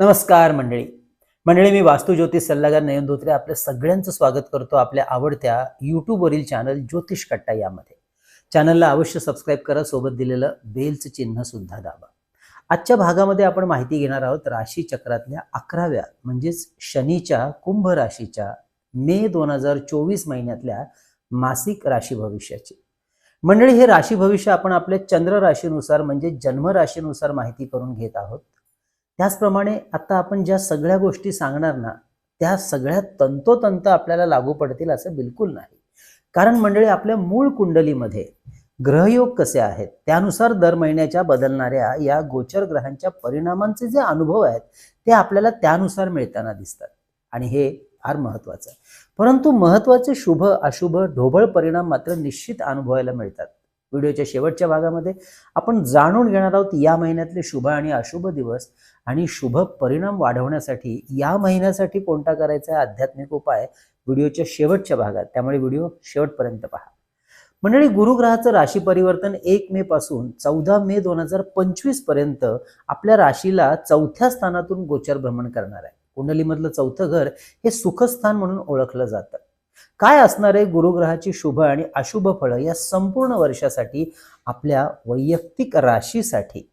नमस्कार मंडळी. मंडळी मी वास्तू ज्योतिष सल्लागार नयन धोत्रे आपल्या सगळ्यांचं स्वागत करतो आपल्या आवडत्या यूट्यूबवरील चॅनल ज्योतिष कट्टा यामध्ये. चॅनलला अवश्य सबस्क्राईब करा सोबत दिलेलं बेलचं चिन्ह सुद्धा दाबा. आजच्या भागामध्ये आपण माहिती घेणार आहोत राशी चक्रातल्या अकराव्या म्हणजेच शनीच्या कुंभ राशीच्या मे दोन हजार चोवीस महिन्यातल्या मासिक राशी भविष्याची. मंडळी हे राशी भविष्य आपण आपल्या चंद्र राशीनुसार म्हणजे जन्म राशीनुसार माहिती करून घेत आहोत. त्याचप्रमाणे आता आपण ज्या सगळ्या गोष्टी सांगणार ना त्या सगळ्या तंतोतंत आपल्याला लागू पडतील असं बिलकुल नाही. कारण मंडळी आपल्या मूळ कुंडलीमध्ये ग्रहयोग कसे आहेत त्यानुसार दर महिन्याच्या बदलणाऱ्या या गोचर ग्रहांच्या परिणामांचे जे अनुभव आहेत ते आपल्याला त्यानुसार मिळताना दिसतात. आणि हे फार महत्वाचं आहे. परंतु महत्त्वाचे शुभ अशुभ ढोबळ परिणाम मात्र निश्चित अनुभवायला मिळतात. व्हिडिओच्या शेवटच्या भागामध्ये आपण जाणून घेणार आहोत या महिन्यातले शुभ आणि अशुभ दिवस आणि शुभ परिणाम वाढवण्यासाठी या महिन्यासाठी कोणता करायचा आहे? आध्यात्मिक उपाय व्हिडिओच्या शेवटच्या भागात. त्यामुळे व्हिडिओ शेवटपर्यंत पहा. मंडळी गुरुग्रहाचं राशी परिवर्तन एक मे पासून चौदा मे दोन हजार पंचवीसपर्यंत आपल्या राशीला चौथ्या स्थानातून गोचर भ्रमण करणार आहे. कुंडलीमधलं चौथं घर हे सुखस्थान म्हणून ओळखलं जातं. काय असणार आहे? गुरुग्रहाची शुभ आणि अशुभ फळं या संपूर्ण वर्षासाठी आपल्या वैयक्तिक राशीसाठी.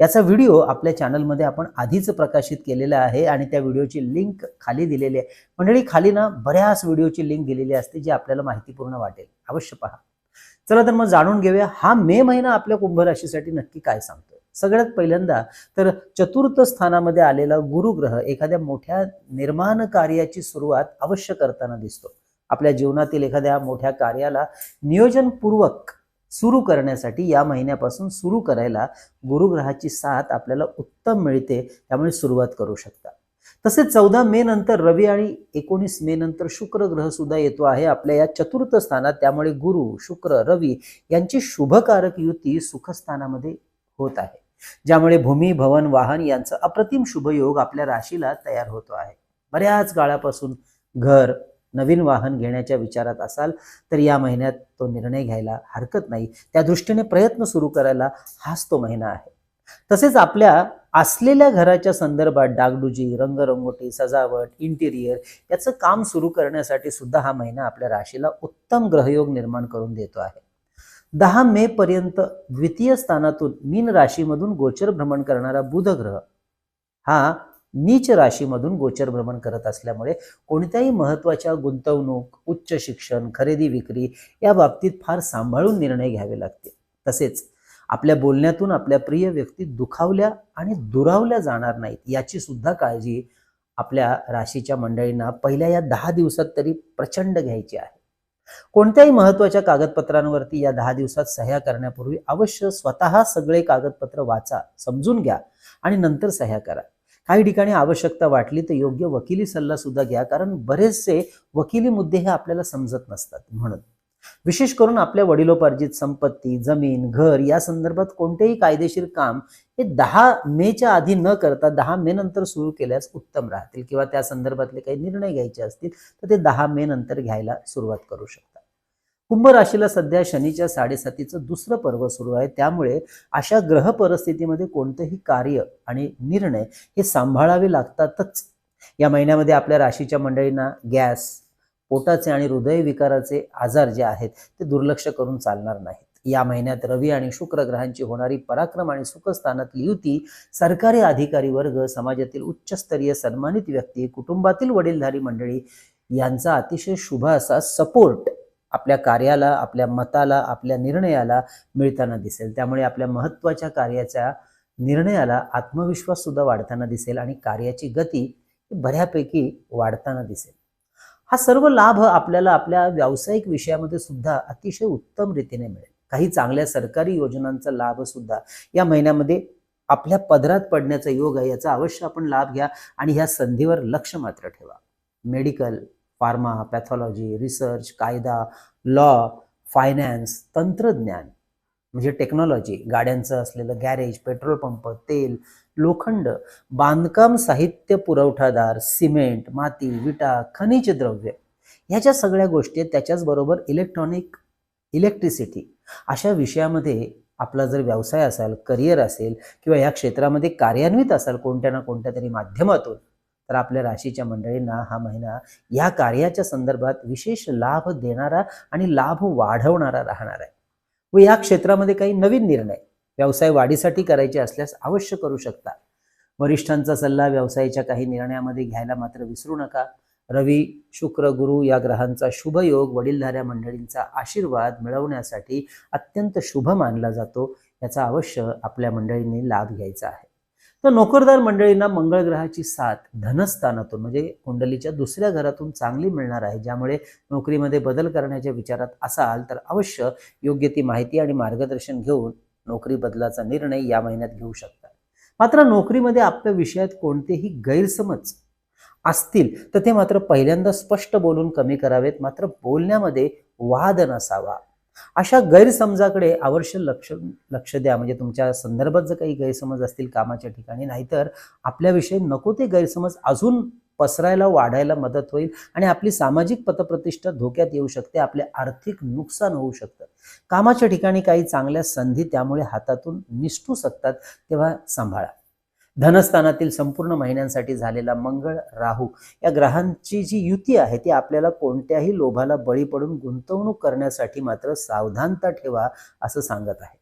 याचा व्हिडिओ आपल्या चॅनलमध्ये आपण आधीच प्रकाशित केलेला आहे आणि त्या व्हिडिओची लिंक खाली दिलेली आहे. मंडळी खाली ना बऱ्याच व्हिडिओची लिंक दिलेली असते जी आपल्याला माहितीपूर्ण वाटेल. अवश्य पहा. चला तर मग जाणून घेऊया हा मे महिना आपल्या कुंभ राशीसाठी नक्की काय सांगतोय? सगळ्यात पहिल्यांदा तर चतुर्थ स्थानामध्ये आलेला गुरुग्रह एखाद्या मोठ्या निर्माण कार्याची सुरुवात अवश्य करताना दिसतो. आपल्या जीवनातील एखाद्या मोठ्या कार्याला नियोजनपूर्वक सुरू करण्यासाठी या महिन्यापासून सुरू करायला गुरुग्रहाची साथ आपल्याला उत्तम मिळते त्यामुळे सुरुवात करू शकता. तसेच चौदा मे नंतर रवी आणि एकोणीस मे नंतर शुक्र ग्रह सुद्धा येतो आहे. आपल्या या चतुर्थ स्थानात त्यामुळे गुरु शुक्र रवी यांची शुभकारक युती सुखस्थानामध्ये होत आहे. ज्यामुळे भूमी भवन वाहन यांचा अप्रतिम शुभयोग आपल्या राशीला तयार होतो आहे. बऱ्याच काळापासून घर नवीन वाहन घेण्याच्या विचारात असाल तर या महिन्यात तो निर्णय घ्यायला हरकत नाही. त्या दृष्टीने प्रयत्न सुरू करायला हाच तो महिना आहे. तसेच आपल्या असलेल्या घराच्या संदर्भात डागडुजी रंगरंगोटी सजावट इंटिरियर याचं काम सुरू करण्यासाठी सुद्धा हा महिना आपल्या राशीला उत्तम ग्रहयोग निर्माण करून देतो आहे. दहा मे पर्यंत द्वितीय स्थानातून मीन राशीमधून गोचर भ्रमण करणारा बुध ग्रह हा नीच राशीमधून गोचर भ्रमण करत असल्यामुळे कोणत्याही महत्त्वाच्या गुंतवणूक उच्च शिक्षण खरेदी विक्री या बाबतीत फार सांभाळून निर्णय घ्यावे लागते. तसेच आपल्या बोलण्यातून आपल्या प्रिय व्यक्ती दुखावल्या आणि दुरावल्या जाणार नाहीत याची सुद्धा काळजी आपल्या राशीच्या मंडळींना पहिल्या या दहा दिवसात तरी प्रचंड घ्यायची आहे. कोणत्याही महत्त्वाच्या कागदपत्रांवरती या दहा दिवसात सह्या करण्यापूर्वी अवश्य स्वतः सगळे कागदपत्र वाचा समजून घ्या आणि नंतर सह्या करा. काही ठिकाणी आवश्यकता वाटली तर योग्य वकिली सल्ला सुद्धा घ्या. कारण बरेचसे वकिली मुद्दे हे आपल्याला समजत नसतात म्हणून. विशेष करून आपल्या वडिलोपार्जित संपत्ती जमीन घर या संदर्भात कोणतेही कायदेशीर काम हे दहा मेच्या आधी न करता दहा मे नंतर सुरू केल्यास उत्तम राहतील किंवा त्या संदर्भातले काही निर्णय घ्यायचे असतील तर ते दहा मे नंतर घ्यायला सुरुवात करू शकता. कुंभ राशीला सध्या शनीच्या साडेसातीचं दुसरं पर्व सुरू आहे. त्यामुळे अशा ग्रह परिस्थितीमध्ये कोणतंही कार्य आणि निर्णय हे सांभाळावे लागतातच. या महिन्यामध्ये आपल्या राशीच्या मंडळींना गॅस पोटाचे आणि हृदयविकाराचे आजार जे आहेत ते दुर्लक्ष करून चालणार नाहीत. या महिन्यात रवी आणि शुक्र ग्रहांची होणारी पराक्रम आणि सुखस्थानातली युती सरकारी अधिकारी वर्ग समाजातील उच्चस्तरीय सन्मानित व्यक्ती कुटुंबातील वडीलधारी मंडळी यांचा अतिशय शुभ असा सपोर्ट आपल्या कार्याला आपल्या मताला आपल्या निर्णयाला मिळताना दिसेल. त्यामुळे आपल्या महत्त्वाच्या कार्याच्या निर्णयाला आत्मविश्वास सुद्धा वाढताना दिसेल आणि कार्याची गती बऱ्यापैकी वाढताना दिसेल. हा सर्व लाभ आपल्याला आपल्या व्यावसायिक विषयामध्ये सुद्धा अतिशय उत्तम रीतीने मिळेल. काही चांगल्या सरकारी योजनांचा लाभ सुद्धा या महिन्यामध्ये आपल्या पदरात पडण्याचा योग आहे याचा अवश्य आपण लाभ घ्या आणि ह्या संधीवर लक्ष मात्र ठेवा. मेडिकल फार्मा पॅथॉलॉजी रिसर्च कायदा लॉ फायनान्स तंत्रज्ञान म्हणजे टेक्नॉलॉजी गाड्यांचं असलेलं गॅरेज पेट्रोल पंप तेल लोखंड बांधकाम साहित्य पुरवठादार सिमेंट माती विटा खनिज द्रव्य ह्याच्या सगळ्या गोष्टी आहेत त्याच्याच बरोबर इलेक्ट्रॉनिक इलेक्ट्रिसिटी अशा विषयामध्ये आपला जर व्यवसाय असेल करिअर असेल किंवा या क्षेत्रामध्ये कार्यान्वित असाल कोणत्या ना कोणत्या तरी माध्यमातून तर आपल्या राशीच्या मंडळींना हा महिना या कार्याच्या संदर्भात विशेष लाभ देणारा आणि लाभ वाढवणारा राहणार आहे. व या क्षेत्रामध्ये काही नवीन निर्णय व्यवसाय वाढीसाठी करायचे असल्यास अवश्य करू शकता. वरिष्ठांचा सल्ला व्यवसायाच्या काही निर्णयामध्ये घ्यायला मात्र विसरू नका. रवी शुक्र गुरु या ग्रहांचा शुभ योग वडीलधाऱ्या मंडळींचा आशीर्वाद मिळवण्यासाठी अत्यंत शुभ मानला जातो. याचा अवश्य आपल्या मंडळींनी लाभ घ्यायचा आहे. तर नोकरदार मंडळींना मंगळ ग्रहाची साथ धनस्थानातून म्हणजे कुंडलीच्या दुसऱ्या घरातून चांगली मिळणार आहे ज्यामुळे नोकरीमध्ये बदल करण्याच्या विचारात असाल तर अवश्य योग्य ती माहिती आणि मार्गदर्शन घेऊन नोकरी बदलाचा निर्णय या महिन्यात घेऊ शकता. मात्र नोकरीमध्ये आपल्या विषयात कोणतेही गैरसमज असतील तर ते मात्र पहिल्यांदा स्पष्ट बोलून कमी करावेत मात्र बोलण्यामध्ये वाद नसावा. अशा गैरसमजाकडे अवश्य लक्ष लक्ष द्या. म्हणजे तुमच्या संदर्भात जर काही गैरसमज असतील कामाच्या ठिकाणी नाहीतर आपल्याविषयी नको ते गैरसमज अजून पसरायला वाढायला मदत होईल आणि आपली सामाजिक पतप्रतिष्ठा धोक्यात येऊ शकते आपले आर्थिक नुकसान होऊ शकतं. कामाच्या ठिकाणी काही चांगल्या संधी त्यामुळे हातातून निसटू शकतात तेव्हा सांभाळा. धनस्थानातील संपूर्ण महिन्यांसाठी झालेला मंगळ राहू या ग्रहांची जी युती आहे ती आपल्याला कोणत्याही लोभाला बळी पडून गुंतवणूक करण्यासाठी मात्र सावधानता ठेवा असं सांगत आहे.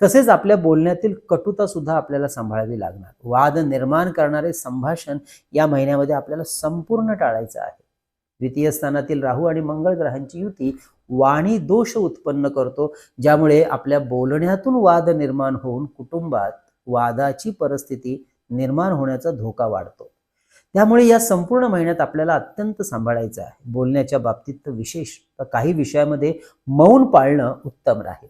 तसेच आपल्या बोलण्यातील कटुता सुद्धा आपल्याला सांभाळावी लागणार. वाद निर्माण करणारे संभाषण या महिन्यामध्ये आपल्याला संपूर्ण टाळायचं आहे. द्वितीय स्थानातील राहू आणि मंगळ ग्रहांची युती वाणी दोष उत्पन्न करतो ज्यामुळे आपल्या बोलण्यातून वाद निर्माण होऊन कुटुंबात वादाची परिस्थिती निर्माण होण्याचा धोका वाढतो. त्यामुळे या संपूर्ण महिन्यात आपल्याला अत्यंत सांभाळायचं आहे. बोलण्याच्या बाबतीत तर विशेष तर काही विषयामध्ये मौन पाळणं उत्तम राहील.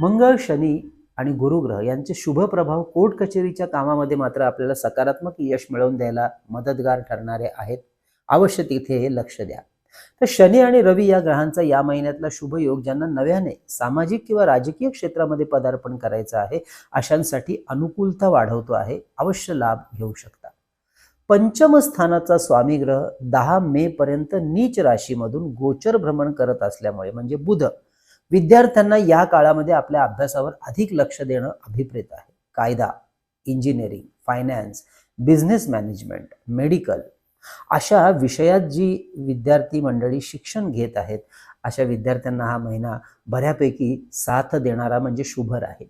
मंगळ शनी आणि गुरुग्रह यांचे शुभ प्रभाव कोर्ट कचेरीच्या कामामध्ये मात्र आपल्याला सकारात्मक यश मिळवून द्यायला मदतगार ठरणारे आहेत. अवश्य तिथे हे लक्ष द्या. तर शनी आणि रवी या ग्रहांचा या महिन्यातला शुभ योग ज्यांना नव्याने सामाजिक किंवा राजकीय क्षेत्रामध्ये पदार्पण करायचं आहे अशांसाठी अनुकूलता वाढवतो आहे अवश्य लाभ घेऊ शकता. पंचम स्थानाचा स्वामी ग्रह दहा मे पर्यंत नीच राशीमधून गोचर भ्रमण करत असल्यामुळे म्हणजे बुध विद्यार्थ्यांना या काळामध्ये आपल्या अभ्यासावर अधिक लक्ष देणं अभिप्रेत आहे. कायदा engineering finance business management medical अशा विषयात जी विद्यार्थी मंडळी शिक्षण घेत आहेत अशा विद्यार्थ्यांना हा महिना बऱ्यापैकी साथ देणारा म्हणजे शुभर आहे.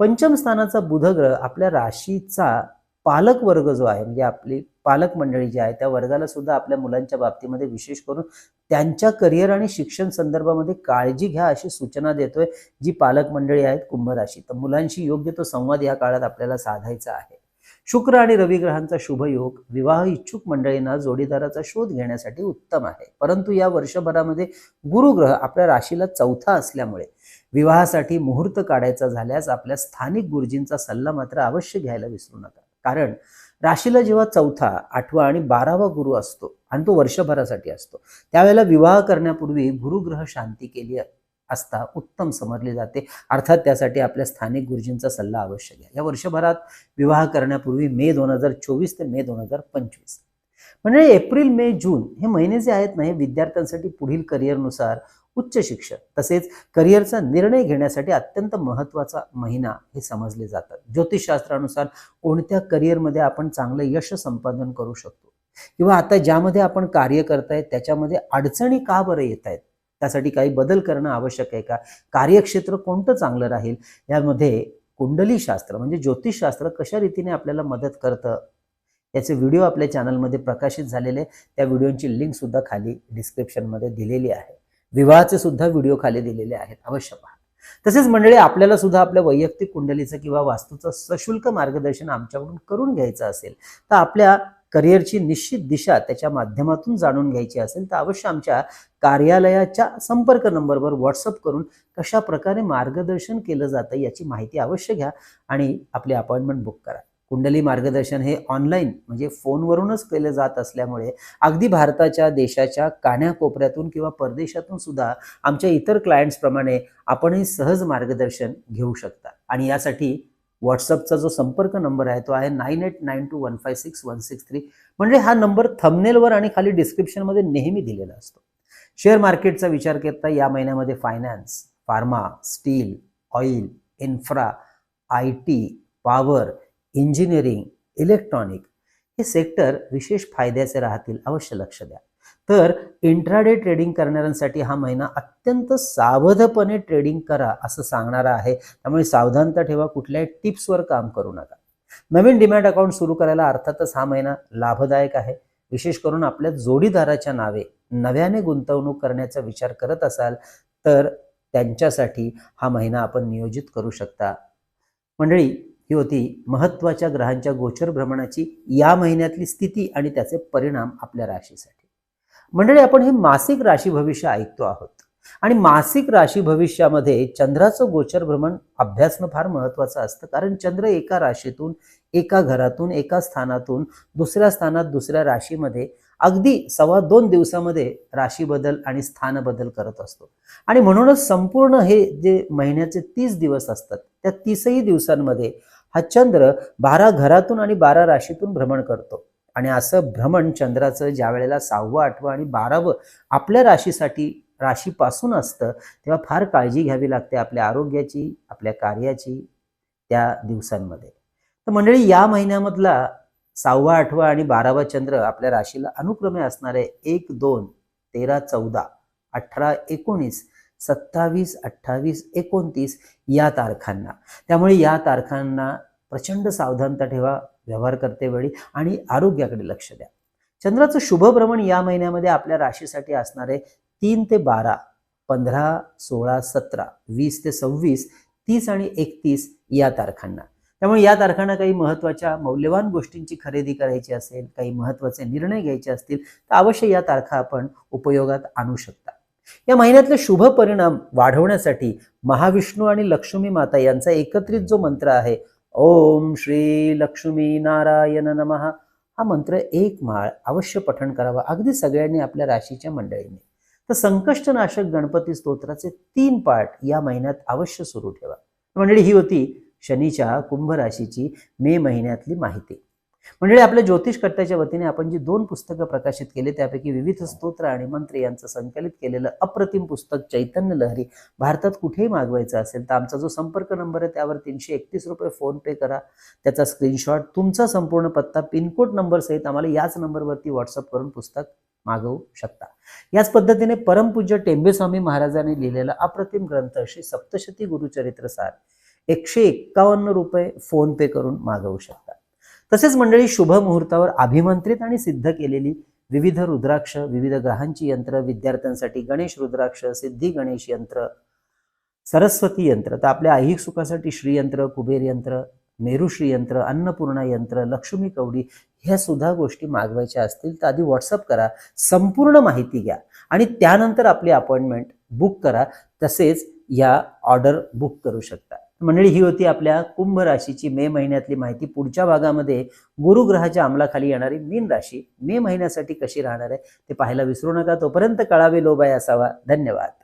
पंचम स्थानाचा बुधग्रह आपल्या राशीचा पालक वर्ग जो आहे म्हणजे आपली पालक मंडळी जी आहे त्या वर्गाला सुद्धा आपल्या मुलांच्या बाबतीमध्ये विशेष करून त्यांच्या करिअर आणि शिक्षण संदर्भामध्ये काळजी घ्या अशी सूचना देतोय जी पालक मंडळी आहेत कुंभ राशी. तर मुलांशी योग्य तो संवाद या काळात आपल्याला साधायचा आहे. शुक्र आणि रवी ग्रहांचा शुभ योग विवाह इच्छुक मंडळींना जोडीदाराचा शोध घेण्यासाठी उत्तम आहे. परंतु या वर्षभरामध्ये गुरुग्रह आपल्या राशीला चौथा असल्यामुळे विवाहासाठी मुहूर्त काढायचा झाल्यास आपल्या स्थानिक गुरुजींचा सल्ला मात्र अवश्य घ्यायला विसरू नका. कारण राशीला जेव्हा चौथा आठवा आणि बारावा गुरु असतो आणि तो वर्षभरासाठी असतो त्यावेळेला विवाह करण्यापूर्वी गुरुग्रह शांती केली असता उत्तम समजले जाते. अर्थात त्यासाठी आपल्या स्थानिक गुरुजींचा सल्ला आवश्यक घ्या. या वर्षभरात विवाह करण्यापूर्वी मे दोन हजार चोवीस ते मे दोन हजार पंचवीस. म्हणजे एप्रिल मे जून हे महिने जे आहेत ना हे विद्यार्थ्यांसाठी पुढील करिअरनुसार उच्च शिक्षण तसेच करिअरचा निर्णय घेण्यासाठी अत्यंत महत्त्वाचा महिना हे समजले जातात. ज्योतिषशास्त्रानुसार कोणत्या करिअरमध्ये आपण चांगलं यश संपादन करू शकतो? किंवा आता ज्यामध्ये आपण कार्य करतायत त्याच्यामध्ये अडचणी का बरं येत आहेत त्यासाठी काही बदल करणं आवश्यक आहे का? कार्यक्षेत्र कोणतं चांगलं राहील? यामध्ये कुंडली शास्त्र म्हणजे ज्योतिषशास्त्र कशा रीतीने आपल्याला मदत करतं? याचे व्हिडिओ आपल्या चॅनलमध्ये प्रकाशित झालेले त्या व्हिडिओची लिंक सुद्धा खाली डिस्क्रिप्शनमध्ये दिलेली आहे. विवाहाचे सुद्धा व्हिडिओ खाली दिलेले आहेत. अवश्य पहा. तसेच मंडळी आपल्याला सुद्धा आपल्या वैयक्तिक कुंडलीचं किंवा वास्तूचं सशुल्क मार्गदर्शन आमच्याकडून करून घ्यायचं असेल तर आपल्या करिअरची निश्चित दिशा त्याच्या माध्यमातून जाणून घ्यायची असेल तर अवश्य आमच्या कार्यालयाच्या संपर्क नंबरवर व्हॉट्सअप करून कशा प्रकारे मार्गदर्शन केलं जातं याची माहिती अवश्य घ्या आणि आपली अपॉइंटमेंट बुक करा. कुंडली मार्गदर्शन हे ऑनलाईन म्हणजे फोनवरूनच केलं जात असल्यामुळे अगदी भारताच्या देशाच्या कान्याकोपऱ्यातून किंवा परदेशातून सुद्धा आमच्या इतर क्लायंट्सप्रमाणे आपणही सहज मार्गदर्शन घेऊ शकता. आणि यासाठी व्हॉट्सअपचा जो संपर्क नंबर आहे तो आहे nine eight nine two one five six one six three. म्हणजे हा नंबर थंबनेलवर आणि खाली डिस्क्रिप्शनमध्ये नेहमी दिलेला असतो. शेअर मार्केटचा विचार करता या महिन्यामध्ये finance pharma steel oil infra I T power engineering electronic हे सेक्टर विशेष फायद्याचे राहतील अवश्य लक्ष द्या. तर इंट्राडे ट्रेडिंग करणाऱ्यांसाठी हा महिना अत्यंत सावधपणे ट्रेडिंग करा असं सांगणारा आहे. त्यामुळे सावधानता ठेवा कुठल्याही टिप्सवर काम करू नका. नवीन डिमॅट अकाउंट सुरू करायला अर्थातच हा महिना लाभदायक आहे. विशेष करून आपल्या जोडीदाराच्या नावे नव्याने गुंतवणूक करण्याचा विचार करत असाल तर त्यांच्यासाठी हा महिना आपण नियोजित करू शकता. मंडळी ही होती महत्त्वाच्या ग्रहांच्या गोचर भ्रमणाची या महिन्यातली स्थिती आणि त्याचे परिणाम आपल्या राशीसाठी. मंडळी आपण हे मासिक राशी भविष्य ऐकतो आहोत. आणि मासिक राशी भविष्यामध्ये चंद्राचं गोचर भ्रमण अभ्यासणं फार महत्वाचं असतं. कारण चंद्र एका राशीतून एका घरातून एका स्थानातून दुसऱ्या स्थानात दुसऱ्या राशीमध्ये अगदी सव्वा दोन दिवसामध्ये राशी बदल आणि स्थान बदल करत असतो. आणि म्हणूनच संपूर्ण हे जे महिन्याचे तीस दिवस असतात त्या तीसही दिवसांमध्ये हा चंद्र बारा घरातून आणि बारा राशीतून भ्रमण करतो. आणि असं भ्रमण चंद्राचं ज्या वेळेला सहावं आठवं आणि बारावं आपल्या राशीसाठी राशीपासून असतं तेव्हा फार काळजी घ्यावी लागते आपल्या आरोग्याची आपल्या कार्याची त्या दिवसांमध्ये. तर मंडळी या महिन्यामधला सहावा आठवा आणि बारावा चंद्र आपल्या राशीला अनुक्रमे असणारे एक दोन तेरा चौदा अठरा एकोणीस सत्तावीस अठ्ठावीस एकोणतीस या तारखांना. त्यामुळे या तारखांना प्रचंड सावधानता ठेवा. व्यवहार करते वेळी आणि आरोग्याकडे लक्ष द्या. चंद्राचं शुभभ्रमण या महिन्यामध्ये आपल्या राशीसाठी असणारे तीन ते बारा पंधरा सोळा सतरा वीस ते सव्वीस तीस आणि एकतीस या तारखांना. त्यामुळे या तारखांना काही महत्त्वाच्या मौल्यवान गोष्टींची खरेदी करायची असेल काही महत्त्वाचे निर्णय घ्यायचे असतील तर अवश्य या तारखा आपण उपयोगात आणू शकता. या महिन्यातले शुभ परिणाम वाढवण्यासाठी महाविष्णू आणि लक्ष्मी माता यांचा एकत्रित जो मंत्र आहे ओम श्री लक्ष्मी नारायण नमः. हा मंत्र एक माळ अवश्य पठण करावा. अगदी सगळ्यांनी आपल्या राशीच्या मंडळींनी. तर संकष्टनाशक गणपती स्तोत्राचे तीन पाठ या महिन्यात अवश्य सुरू ठेवा. मंडळी ही होती शनीच्या कुंभ राशीची मे महिन्यातली माहिती. मंडळी आपल्या ज्योतिष कट्ट्याच्या वतीने आपण जी दोन पुस्तकं प्रकाशित केली त्यापैकी विविध स्तोत्र आणि मंत्र यांचं संकलित केलेलं अप्रतिम पुस्तक चैतन्य लहरी भारतात कुठेही मागवायचं असेल तर आमचा जो संपर्क नंबर आहे त्यावर तीनशे एकतीस रुपये फोन पे करा. त्याचा स्क्रीनशॉट तुमचा संपूर्ण पत्ता पिनकोड नंबर सहित आम्हाला याच नंबरवरती व्हॉट्सअप करून पुस्तक मागवू शकता. याच पद्धतीने परमपूज्य टेंबेस्वामी महाराजांनी लिहिलेला अप्रतिम ग्रंथ श्री सप्तशती गुरुचरित्रसार एकशे एक्कावन्न रुपये फोन पे करून मागवू शकता. तसेच मंडळी शुभ मुहूर्तावर अभिमंत्रित आणि सिद्ध केलेली विविध रुद्राक्ष विविध ग्रहांची यंत्र विद्यार्थ्यांसाठी गणेश रुद्राक्ष सिद्धी गणेश यंत्र सरस्वती यंत्र तर आपल्या ऐहिक सुखासाठी श्रीयंत्र कुबेर यंत्र मेरू श्रीयंत्र अन्नपूर्णा यंत्र लक्ष्मी कवडी ह्या सुद्धा गोष्टी मागवायच्या असतील तर आधी व्हॉट्सअप करा संपूर्ण माहिती घ्या आणि त्यानंतर आपली अपॉइंटमेंट बुक करा तसेच या ऑर्डर बुक करू शकता. मंडळी ही होती आपल्या कुंभ राशीची मे महिन्यातली माहिती. पुढच्या भागामध्ये गुरुग्रहाच्या अंमलाखाली येणारी मीन राशी मे महिन्यासाठी कशी राहणार आहे ते पाहायला विसरू नका. तोपर्यंत कळावे लोबाय असावा. धन्यवाद.